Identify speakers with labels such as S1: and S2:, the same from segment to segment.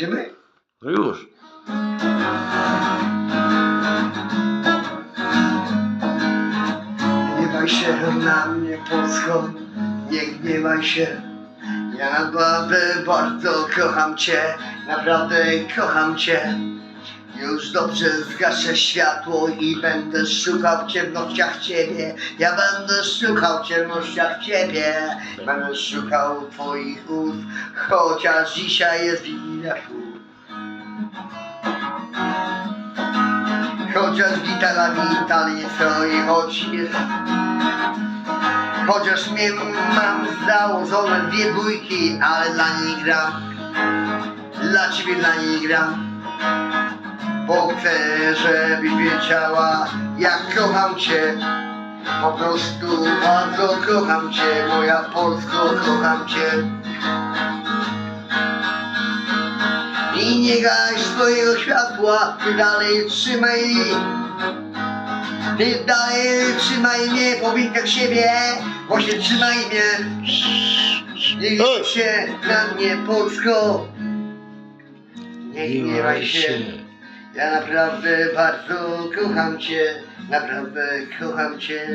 S1: Idziemy?
S2: No już.
S1: Nie gniewaj się na mnie Polsko, nie gniewaj się. Ja naprawdę bardzo kocham Cię, naprawdę kocham Cię. Już dobrze zgaszę światło i będę szukał w ciemnościach Ciebie. Ja będę szukał w ciemnościach Ciebie. Będę szukał Twoich ust, chociaż dzisiaj jest inna Chociaż gitara mi dalej stoi, choć jest. Chociaż mnie mam założone dwie bójki, ale dla niej gram Dla ciebie dla niej gram Bo chcę, żebyś wiedziała, jak kocham cię. Po prostu bardzo kocham cię, moja Polsko, kocham cię I nie gaś swojego światła, ty dalej trzymaj. Ty dalej trzymaj mnie po winkach siebie Właśnie trzymaj mnie. Nie gniewaj się na mnie Polsko Nie gniewaj się. Ja naprawdę bardzo kocham cię Naprawdę kocham cię.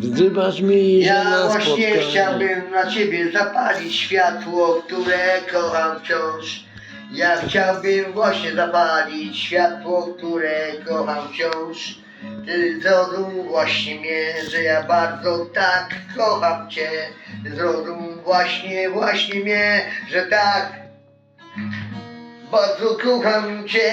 S2: Wzywasz mi, że
S1: Ja właśnie chciałbym na ciebie zapalić światło, które kocham wciąż. Ja chciałbym właśnie zapalić światło, które kocham wciąż. Ty zrozum właśnie mnie, że ja bardzo tak kocham cię. Zrozum właśnie, właśnie mnie, że tak bardzo kocham cię.